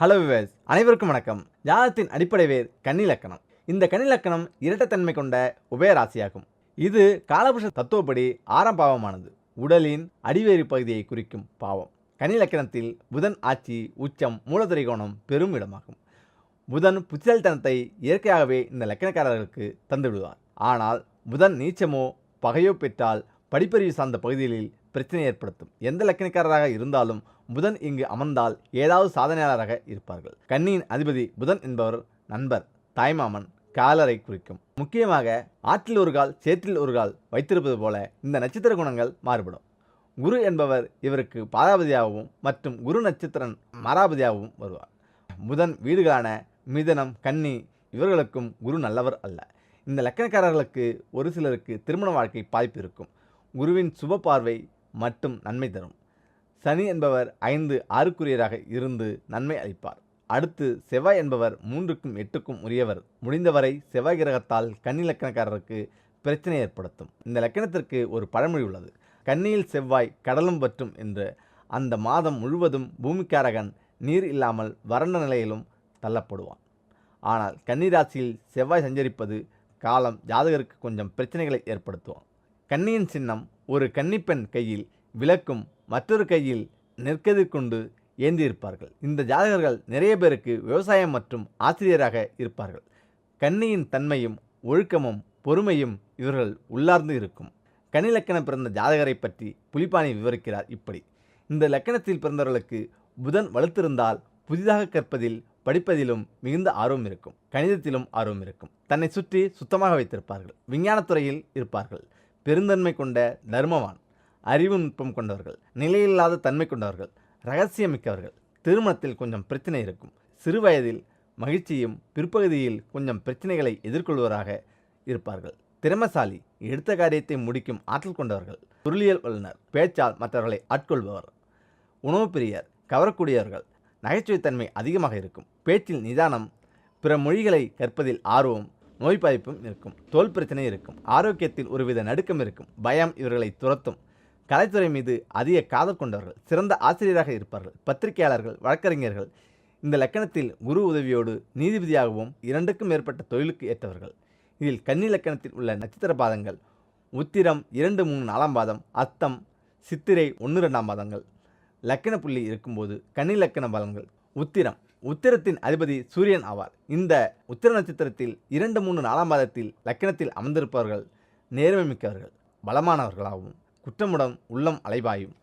Hello wives அனைவருக்கும் வணக்கம். ஜாதத்தின் அடிப்படை வேர் கன்னிலக்கணம் இந்த கன்னிலக்கணம் இரட்டத்தன்மை கொண்ட உபயராசியாகும் இது காலபுருஷ தத்துவப்படி ஆறாம் பாவமானது. உடலின் அடிவேறு பகுதியை குறிக்கும் பாவம். கன்னிலக்கணத்தில் புதன் ஆட்சி உச்சம் மூலதுரை கோணம் பெரும் இடமாகும். புதன் புத்திசல்தனத்தை இயற்கையாகவே இந்த லக்கணக்காரர்களுக்கு தந்துவிடுவார். ஆனால் புதன் நீச்சமோ பகையோ பெற்றால் படிப்பறிவு சார்ந்த பகுதிகளில் பிரச்சனை ஏற்படுத்தும். எந்த லக்கணக்காரராக இருந்தாலும் புதன் இங்கு அமர்ந்தால் ஏதாவது சாதனையாளராக இருப்பார்கள். கன்னியின் அதிபதி புதன் என்பவர் நண்பர் தாய்மாமன் காலரை குறிக்கும். முக்கியமாக ஆற்றில் ஒரு கால் சேற்றில் ஒரு கால் வைத்திருப்பது போல இந்த நட்சத்திர குணங்கள் மாறுபடும். குரு என்பவர் இவருக்கு பாதாபதியாகவும் மற்றும் குரு நட்சத்திரன் மராபதியாகவும் வருவார். புதன் வீடுகளான மிதனம் கன்னி இவர்களுக்கும் குரு நல்லவர் அல்ல. இந்த லக்கணக்காரர்களுக்கு ஒரு சிலருக்கு திருமண வாழ்க்கை பாய்ப்பு இருக்கும். குருவின் சுப பார்வை மட்டும் நன்மை தரும். சனி என்பவர் ஐந்து ஆறுக்குரியராக இருந்து நன்மை அளிப்பார். அடுத்து செவ்வாய் என்பவர் மூன்றுக்கும் எட்டுக்கும் உரியவர். முடிந்தவரை செவ்வாய் கிரகத்தால் கன்னி லக்கணக்காரருக்கு பிரச்சனை ஏற்படுத்தும். இந்த லக்கணத்திற்கு ஒரு பழமொழி உள்ளது. கன்னியில் செவ்வாய் கடலும் பற்றும் என்று அந்த மாதம் முழுவதும் பூமிக்காரகன் நீர் இல்லாமல் வறண்ட நிலையிலும் தள்ளப்படுவான். ஆனால் கன்னிராசியில் செவ்வாய் சஞ்சரிப்பது காலம் ஜாதகருக்கு கொஞ்சம் பிரச்சனைகளை ஏற்படுத்துவோம் கன்னியின் சின்னம் ஒரு கன்னிப்பெண் கையில் விளக்கும் மற்றொரு கையில் நெற்கதிர் கொண்டு ஏந்தியிருப்பார்கள். இந்த ஜாதகர்கள் நிறைய பேருக்கு விவசாயம் மற்றும் ஆசிரியராக இருப்பார்கள். கன்னியின் தன்மையும் ஒழுக்கமும் பொறுமையும் இவர்கள் உள்ளார்ந்து இருக்கும். கன்னி லக்கணம் பிறந்த ஜாதகரை பற்றி புலிப்பாணி விவரிக்கிறார் இப்படி. இந்த லக்கணத்தில் பிறந்தவர்களுக்கு புதன் வலுத்திருந்தால் புதிதாக கற்பதில் படிப்பதிலும் மிகுந்த ஆர்வம் இருக்கும். கணிதத்திலும் ஆர்வம் இருக்கும். தன்னை சுற்றி சுத்தமாக வைத்திருப்பார்கள். விஞ்ஞானத்துறையில் இருப்பார்கள். பெருந்தன்மை கொண்ட தர்மவான் அறிவு நுட்பம் கொண்டவர்கள் நிலையில்லாத தன்மை கொண்டவர்கள் ரகசியமிக்கவர்கள். திருமணத்தில் கொஞ்சம் பிரச்சனை இருக்கும். சிறுவயதில் மகிழ்ச்சியும் பிற்பகுதியில் கொஞ்சம் பிரச்சனைகளை எதிர்கொள்வராக இருப்பார்கள். திறமசாலி எடுத்த காரியத்தை முடிக்கும் ஆற்றல் கொண்டவர்கள். பொருளியல் வல்லுனர் பேச்சால் மற்றவர்களை ஆட்கொள்பவர். உணவு பிரியர் கவரக்கூடியவர்கள். நகைச்சுவைத்தன்மை அதிகமாக இருக்கும். பேச்சில் நிதானம் பிற மொழிகளை கற்பதில் ஆர்வம் நோய் பாதிப்பும் இருக்கும் தோல் பிரச்சனை இருக்கும் ஆரோக்கியத்தில் ஒருவித நடுக்கம் இருக்கும் பயம் இவர்களை துரத்தும். கலைத்துறை மீது அதிக காதல் கொண்டவர்கள் சிறந்த ஆசிரியராக இருப்பார்கள் பத்திரிகையாளர்கள் வழக்கறிஞர்கள். இந்த லக்கணத்தில் குரு உதவியோடு நீதிபதியாகவும் இரண்டுக்கும் மேற்பட்ட தொழிலுக்கு ஏற்றவர்கள். இதில் கன்னி லக்கணத்தில் உள்ள நட்சத்திர பாதங்கள் உத்திரம் இரண்டு மூணு நாலாம் பாதம் அத்தம் சித்திரை ஒன்று ரெண்டாம் பாதங்கள். லக்கண புள்ளி இருக்கும்போது கன்னி லக்கண பலன்கள் உத்திரம் உத்திரத்தின் அதிபதி சூரியன் ஆவார். இந்த உத்திர நட்சத்திரத்தில் இரண்டு மூணு நாலாம் மாதத்தில் லக்கணத்தில் அமர்ந்திருப்பவர்கள் நேர்மை மிக்கவர்கள் பலமானவர்களாகவும் குற்றமுடன் உள்ளம் அலைபாயும்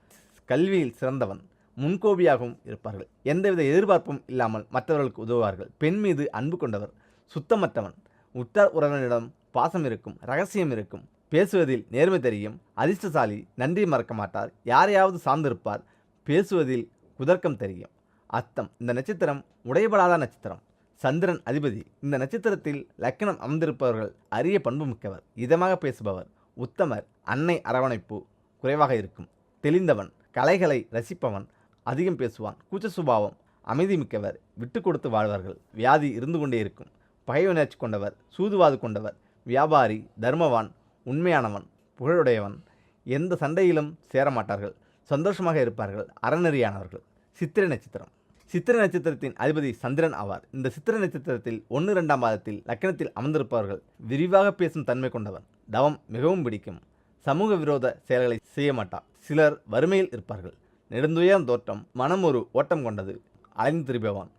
கல்வியில் சிறந்தவன் முன்கோபியாகவும் இருப்பார்கள். எந்தவித எதிர்பார்ப்பும் இல்லாமல் மற்றவர்களுக்கு உதவுவார்கள். பெண் மீது அன்பு கொண்டவர் சுத்தமற்றவன். உற்றார் உறவினரிடம் பாசம் இருக்கும் ரகசியம் இருக்கும் பேசுவதில் நேர்மை தெரியும் அதிர்ஷ்டசாலி நன்றி மறக்க மாட்டார் யாரையாவது சார்ந்திருப்பார் பேசுவதில் குதர்க்கம் தெரியும். அத்தம் இந்த நட்சத்திரம் உடையபடாத நட்சத்திரம்? சந்திரன் அதிபதி. இந்த நட்சத்திரத்தில் லக்கணம் அமர்ந்திருப்பவர்கள் அரிய பண்பு மிக்கவர் இதமாக பேசுபவர். உத்தமர் அன்னை அரவணைப்பு குறைவாக இருக்கும். தெளிந்தவன் கலைகளை ரசிப்பவன் அதிகம் பேசுவான். கூச்ச சுபாவம் அமைதி மிக்கவர் விட்டு கொடுத்து வாழ்வார்கள். வியாதி இருந்து கொண்டே இருக்கும். பகைவனர்ச்சி கொண்டவர் சூதுவாது கொண்டவர். வியாபாரி தர்மவான் உண்மையானவன் புகழுடையவன். எந்த சண்டையிலும் சேரமாட்டார்கள். சந்தோஷமாக இருப்பார்கள். அறநெறியானவர்கள். சித்திரை நட்சத்திரம். சித்திரை நட்சத்திரத்தின் அதிபதி சந்திரன் ஆவார். இந்த சித்திரை நட்சத்திரத்தில் ஒன்று ரெண்டாம் மாதத்தில் லக்கணத்தில் அமர்ந்திருப்பவர்கள் விரிவாக பேசும் தன்மை கொண்டவர் தவம் மிகவும் பிடிக்கும். சமூக விரோத செயல்களை செய்ய மாட்டார். சிலர் வறுமையில் இருப்பார்கள். நெடுந்துயரம் தோற்றம் மனம் ஒரு ஓட்டம் கொண்டது. அலைந்து திரும்பவான்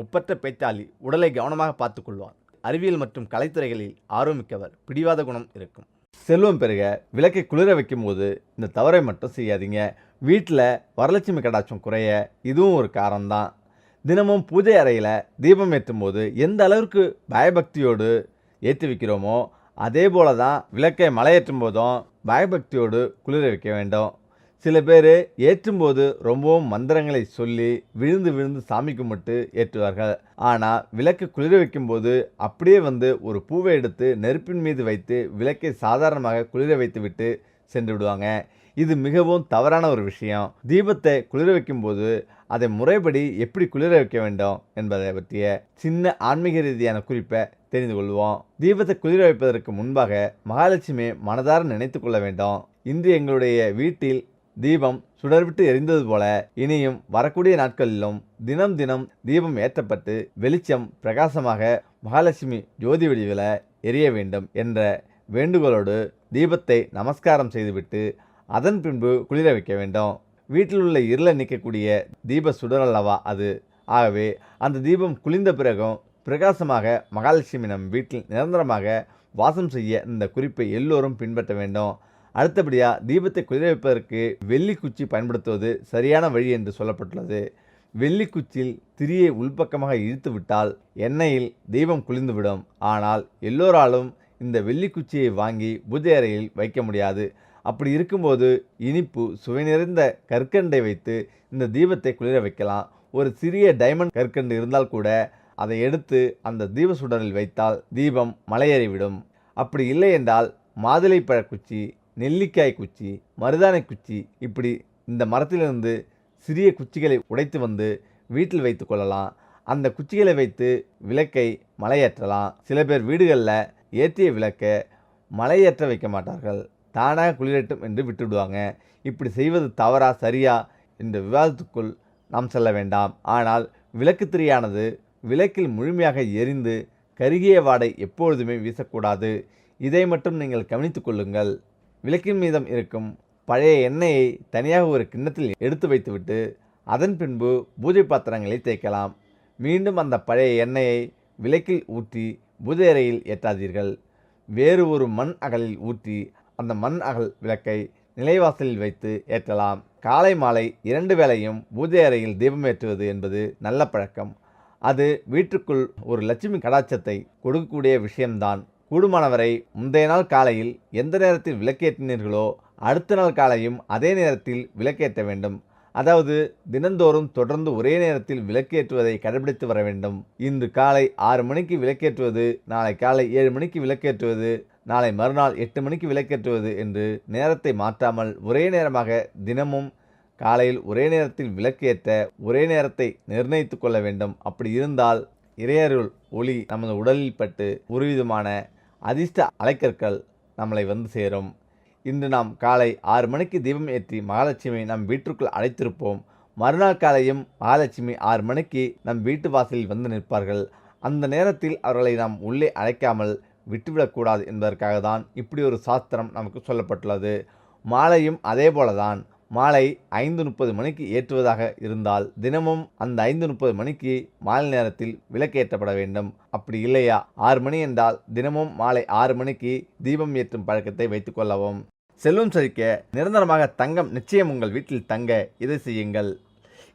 ஒப்பற்ற பேச்சாளி உடலை கவனமாக பார்த்துக்கொள்வான் அறிவியல் மற்றும் கலைத்துறைகளில் ஆர்வமிக்கவர். பிடிவாத குணம் இருக்கும். செல்வம் பெருக விளக்கை குளிர வைக்கும்போது இந்த தவறை மட்டும் செய்யாதீங்க. வீட்டில் வரலட்சுமி கடாட்சம் குறைய இதுவும் ஒரு காரணம்தான். தினமும் பூஜை அறையில் தீபம் ஏற்றும் போது எந்த அளவிற்கு பயபக்தியோடு ஏற்றி வைக்கிறோமோ அதே போல தான் விளக்கை மலையேற்றும் போதும் பயபக்தியோடு குளிர வைக்க வேண்டும். சில பேர் ஏற்றும்போது ரொம்பவும் மந்திரங்களை சொல்லி விழுந்து விழுந்து சாமி கும்பிட்டு ஏற்றுவார்கள். ஆனால் விளக்கு குளிர வைக்கும்போது அப்படியே வந்து ஒரு பூவை எடுத்து நெருப்பின் மீது வைத்து விளக்கை சாதாரணமாக குளிர வைத்துவிட்டு சென்று விடுவாங்க. இது மிகவும் தவறான ஒரு விஷயம். தீபத்தை குளிர வைக்கும்போது அதை முறைப்படி எப்படி குளிர வைக்க வேண்டும் என்பதை பற்றிய சின்ன ஆன்மீக ரீதியான குறிப்பை தெரிந்து கொள்வோம். தீபத்தை குளிர வைப்பதற்கு முன்பாக மகாலட்சுமி மனதார நினைத்து கொள்ள வேண்டும். இன்று எங்களுடைய வீட்டில் தீபம் சுடர்விட்டு எரிந்தது போல இனியும் வரக்கூடிய நாட்களிலும் தினம் தினம் தீபம் ஏற்றப்பட்டு வெளிச்சம் பிரகாசமாக மகாலட்சுமி ஜோதி வடிவில் எரிய வேண்டும் என்ற வேண்டுகோளோடு தீபத்தை நமஸ்காரம் செய்துவிட்டு அதன் பின்பு குளிர வைக்க வேண்டும். வீட்டில் உள்ள இருளை நிற்கக்கூடிய தீப சுடர் அல்லவா அது? ஆகவே அந்த தீபம் குளிர்ந்த பிறகும் பிரகாசமாக மகாலட்சுமி நம் வீட்டில் நிரந்தரமாக வாசம் செய்ய இந்த குறிப்பை எல்லோரும் பின்பற்ற வேண்டும். அடுத்தபடியாக தீபத்தை குளிர வைப்பதற்கு வெள்ளி குச்சி பயன்படுத்துவது சரியான வழி என்று சொல்லப்பட்டுள்ளது. வெள்ளி குச்சியில் திரியை உள்பக்கமாக இழுத்து விட்டால் எண்ணெயில் தீபம் குளிர்ந்துவிடும் ஆனால் எல்லோராலும் இந்த வெள்ளி குச்சியை வாங்கி பூஜை அறையில் வைக்க முடியாது. அப்படி இருக்கும்போது இனிப்பு சுவை நிறைந்த கற்கண்டை வைத்து இந்த தீபத்தை குளிர வைக்கலாம். ஒரு சிறிய டைமண்ட் கற்கண்டு இருந்தால் கூட அதை எடுத்து அந்த தீப சுடரில் வைத்தால் தீபம் மலையேறிவிடும் அப்படி இல்லை என்றால் மாதுளைப்பழ குச்சி நெல்லிக்காய் குச்சி மருதானை குச்சி இப்படி இந்த மரத்திலிருந்து சிறிய குச்சிகளை உடைத்து வந்து வீட்டில் வைத்து கொள்ளலாம். அந்த குச்சிகளை வைத்து விளக்கை மலையேற்றலாம். சில பேர் வீடுகளில் ஏற்றிய விளக்கை மலையேற்ற வைக்க மாட்டார்கள். தானாக குளிரட்டும் என்று விட்டுவிடுவாங்க. இப்படி செய்வது தவறா சரியா என்ற விவாதத்துக்குள் நாம் செல்ல வேண்டாம். ஆனால் விளக்குத்திரியானது விளக்கில் முழுமையாக எரிந்து கருகிய வாடை எப்பொழுதுமே வீசக்கூடாது. இதை மட்டும் நீங்கள் கவனித்து கொள்ளுங்கள். விளக்கின் மீதம் இருக்கும் பழைய எண்ணெயை தனியாக ஒரு கிண்ணத்தில் எடுத்து வைத்துவிட்டு அதன் பின்பு பூஜை பாத்திரங்களை தேய்க்கலாம். மீண்டும் அந்த பழைய எண்ணெயை விளக்கில் ஊற்றி பூஜை அறையில் ஏற்றாதீர்கள். வேறு ஒரு மண் அகலில் ஊற்றி அந்த மண் அகல் விளக்கை நிலைவாசலில் வைத்து ஏற்றலாம். காலை மாலை இரண்டு வேளையும் பூஜை அறையில் தீபம் ஏற்றுவது என்பது நல்ல பழக்கம். அது வீட்டுக்குள் ஒரு லட்சுமி கடாட்சத்தை கொடுக்கக்கூடிய விஷயம்தான். கூடுமானவரை முந்தைய நாள் காலையில் எந்த நேரத்தில் விளக்கேற்றினீர்களோ அடுத்த நாள் காலையும் அதே நேரத்தில் விளக்கேற்ற வேண்டும். அதாவது தினந்தோறும் தொடர்ந்து ஒரே நேரத்தில் விளக்கேற்றுவதை கடைபிடித்து வர வேண்டும். இன்று காலை ஆறு மணிக்கு விளக்கேற்றுவது நாளை காலை ஏழு மணிக்கு விளக்கேற்றுவது நாளை மறுநாள் எட்டு மணிக்கு விளக்கேற்றுவது என்று நேரத்தை மாற்றாமல் ஒரே நேரமாக தினமும் காலையில் ஒரே நேரத்தில் விளக்கேற்ற ஒரே நேரத்தை நிர்ணயித்து கொள்ள வேண்டும். அப்படி இருந்தால் இறையருள் ஒளி நமது உடலில் பட்டு ஒருவிதமான அதிர்ஷ்ட அலைக்கற்கள் நம்மளை வந்து சேரும். இன்று நாம் காலை ஆறு மணிக்கு தீபம் ஏற்றி மகாலட்சுமி நம் வீட்டிற்குள் அழைத்திருப்போம். மறுநாள் காலையும் மகாலட்சுமி ஆறு மணிக்கு நம் வீட்டு வாசலில் வந்து நிற்பார்கள். அந்த நேரத்தில் அவர்களை நாம் உள்ளே அழைக்காமல் விட்டுவிடக்கூடாது என்பதற்காக தான் இப்படி ஒரு சாஸ்திரம் நமக்கு சொல்லப்பட்டுள்ளது. மாலையும் அதே போலதான் மாலை ஐந்து முப்பது மணிக்கு ஏற்றுவதாக இருந்தால் தினமும் அந்த ஐந்து முப்பது மணிக்கு மாலை நேரத்தில் விளக்கேற்றப்பட வேண்டும். அப்படி இல்லையா? ஆறு மணி என்றால் தினமும் மாலை ஆறு மணிக்கு தீபம் ஏற்றும் பழக்கத்தை வைத்துக்கொள்ளவும் செல்வம் செழிக்க நிரந்தரமாக தங்கம் நிச்சயம் உங்கள் வீட்டில் தங்க இதை செய்யுங்கள்.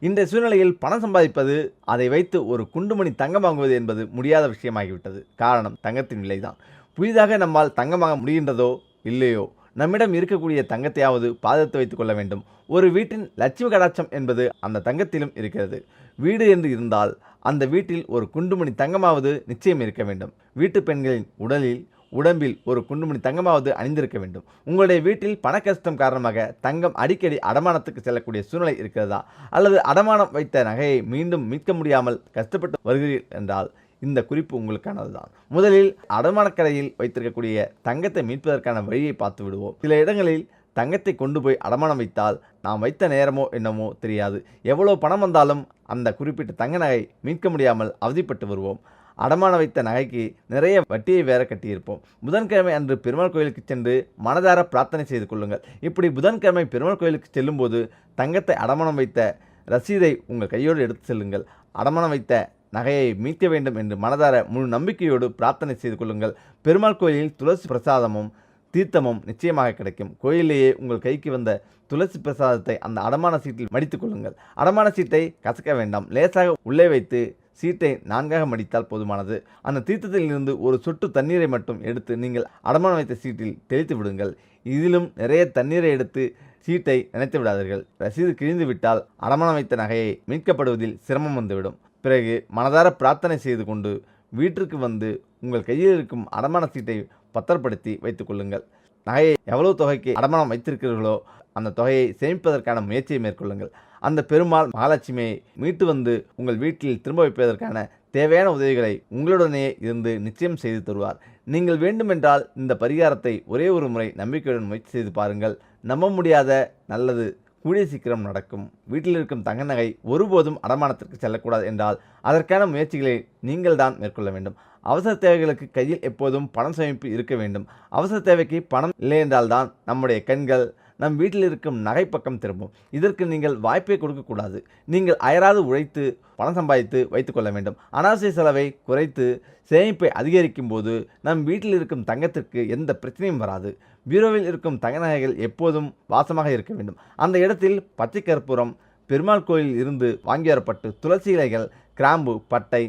இன்றைய சூழ்நிலையில் பணம் சம்பாதிப்பது அதை வைத்து ஒரு குண்டுமணி தங்கம் வாங்குவது என்பது முடியாத விஷயமாகிவிட்டது. காரணம் தங்கத்தின் விலைதான். புதிதாக நம்மால் தங்கம் வாங்க முடிகின்றதோ இல்லையோ நம்மிடம் இருக்கக்கூடிய தங்கத்தையாவது பாதுகாத்து வைத்துக் கொள்ள வேண்டும். ஒரு வீட்டின் லட்சுமி கடாட்சம் என்பது அந்த தங்கத்திலும் இருக்கிறது. வீடு என்று இருந்தால் அந்த வீட்டில் ஒரு குண்டுமணி தங்கமாவது நிச்சயம் இருக்க வேண்டும். வீட்டு பெண்களின் உடலில் உடம்பில் ஒரு குண்டுமணி தங்கமாவது அணிந்திருக்க வேண்டும். உங்களுடைய வீட்டில் பண கஷ்டம் காரணமாக தங்கம் அடிக்கடி அடமானத்துக்கு செல்லக்கூடிய சூழ்நிலை இருக்கிறதா? அல்லது அடமானம் வைத்த நகையை மீண்டும் மீட்க முடியாமல் கஷ்டப்பட்டு வருகிறீர்கள் என்றால் இந்த குறிப்பு உங்களுக்கானதுதான். முதலில் அடமானக்கரையில் வைத்திருக்கக்கூடிய தங்கத்தை மீட்பதற்கான வழியை பார்த்து விடுவோம். சில இடங்களில் தங்கத்தை கொண்டு போய் அடமானம் வைத்தால் நாம் வைத்த நேரமோ என்னமோ தெரியாது. எவ்வளோ பணம் வந்தாலும் அந்த குறிப்பிட்ட தங்க நகை மீட்க முடியாமல் அவதிப்பட்டு வருவோம். அடமான வைத்த நகைக்கு நிறைய வட்டியை வேற கட்டியிருப்போம். புதன்கிழமை அன்று பெருமாள் கோயிலுக்கு சென்று மனதார பிரார்த்தனை செய்து கொள்ளுங்கள். இப்படி புதன்கிழமை பெருமாள் கோயிலுக்கு செல்லும்போது தங்கத்தை அடமானம் வைத்த ரசீதை உங்கள் கையோடு எடுத்து செல்லுங்கள். அடமானம் வைத்த நகையை மீட்க வேண்டும் என்று மனதார முழு நம்பிக்கையோடு பிரார்த்தனை செய்து கொள்ளுங்கள். பெருமாள் கோயிலில் துளசி பிரசாதமும் தீர்த்தமும் நிச்சயமாக கிடைக்கும். கோயிலேயே உங்கள் கைக்கு வந்த துளசி பிரசாதத்தை அந்த அடமான சீட்டில் மடித்துக் கொள்ளுங்கள். அடமான சீட்டை கசக்க வேண்டாம். லேசாக உள்ளே வைத்து சீட்டை நான்காக மடித்தால் போதுமானது. அந்த தீர்த்தத்தில் இருந்து ஒரு சொட்டு தண்ணீரை மட்டும் எடுத்து நீங்கள் அடமானம் வைத்த சீட்டில் தெளித்து விடுங்கள். இதிலும் நிறைய தண்ணீரை எடுத்து சீட்டை நினைத்து விடாதீர்கள். ரசீது கிழிந்து விட்டால் அடமானம் வைத்த நகையை மீட்கப்படுவதில் சிரமம் வந்துவிடும். பிறகு மனதார பிரார்த்தனை செய்து கொண்டு வீட்டிற்கு வந்து உங்கள் கையில் இருக்கும் அடமான சீட்டை பத்திரப்படுத்தி வைத்துக் கொள்ளுங்கள். நகையை எவ்வளவு தொகைக்கு அடமானம் வைத்திருக்கிறீர்களோ அந்த தொகையை சேமிப்பதற்கான முயற்சியை மேற்கொள்ளுங்கள். அந்த பெருமாள் மகாலட்சுமியை மீட்டு வந்து உங்கள் வீட்டில் திரும்ப வைப்பதற்கான தேவையான உதவிகளை உங்களுடனே இருந்து நிச்சயம் செய்து தருவார். நீங்கள் வேண்டுமென்றால் இந்த பரிகாரத்தை ஒரே ஒரு முறை நம்பிக்கையுடன் முயற்சி செய்து பாருங்கள். நம்ப முடியாத நல்லது கூடிய சீக்கிரம் நடக்கும். வீட்டில் இருக்கும் தங்க நகை ஒருபோதும் அடமானத்திற்கு செல்லக்கூடாது என்றால் அதற்கான முயற்சிகளை நீங்கள் தான் மேற்கொள்ள வேண்டும். அவசர தேவைகளுக்கு கையில் எப்போதும் பணம் சேமிப்பு இருக்க வேண்டும். அவசர தேவைக்கு பணம் இல்லை என்றால்தான் நம்முடைய கண்கள் நம் வீட்டில் இருக்கும் நகை பக்கம் திரும்பும். இதற்கு நீங்கள் வாய்ப்பே கொடுக்கக்கூடாது. நீங்கள் அயராது உழைத்து பணம் சம்பாதித்து வைத்துக்கொள்ள வேண்டும். அனாவசிய செலவை குறைத்து சேமிப்பை அதிகரிக்கும் போது நம் வீட்டில் இருக்கும் தங்கத்திற்கு எந்த பிரச்சனையும் வராது. பீரோவில் இருக்கும் தங்க நகைகள் எப்போதும் வாசமாக இருக்க வேண்டும். அந்த இடத்தில் பச்சை கற்பூரம் பெருமாள் கோயிலில் இருந்து வாங்கி வரப்பட்டு துளசி இலைகள் கிராம்பு பட்டை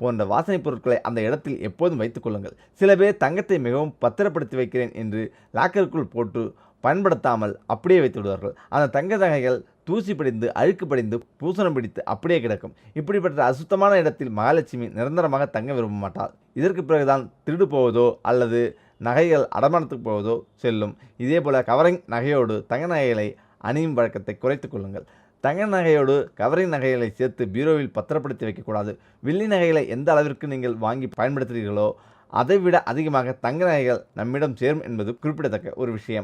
போன்ற வாசனைப் பொருட்களை அந்த இடத்தில் எப்போதும் வைத்துக்கொள்ளுங்கள் சில பேர் தங்கத்தை மிகவும் பத்திரப்படுத்தி வைக்கிறேன் என்று லாக்கருக்குள் போட்டு பயன்படுத்தாமல் அப்படியே வைத்து விடுவார்கள். அந்த தங்க நகைகள் தூசி படிந்து அழுக்கு படிந்து பூசணம் பிடித்து அப்படியே கிடக்கும். இப்படிப்பட்ட அசுத்தமான இடத்தில் மகாலட்சுமி நிரந்தரமாக தங்க விரும்ப மாட்டாள். இதற்கு பிறகுதான் திருடு போவதோ அல்லது நகைகள் அடமானத்துக்கு போவதோ செல்லும். இதே போல கவரிங் நகையோடு தங்க நகைகளை அணியும் வழக்கத்தை குறைத்து கொள்ளுங்கள். தங்க நகையோடு கவரிங் நகைகளை சேர்த்து பீரோவில் பத்திரப்படுத்தி வைக்கக்கூடாது. வெள்ளி நகைகளை எந்த அளவிற்கு நீங்கள் வாங்கி பயன்படுத்துகிறீர்களோ அதைவிட அதிகமாக தங்க நகைகள் நம்மிடம் சேரும் என்பது குறிப்பிடத்தக்க ஒரு விஷயம்.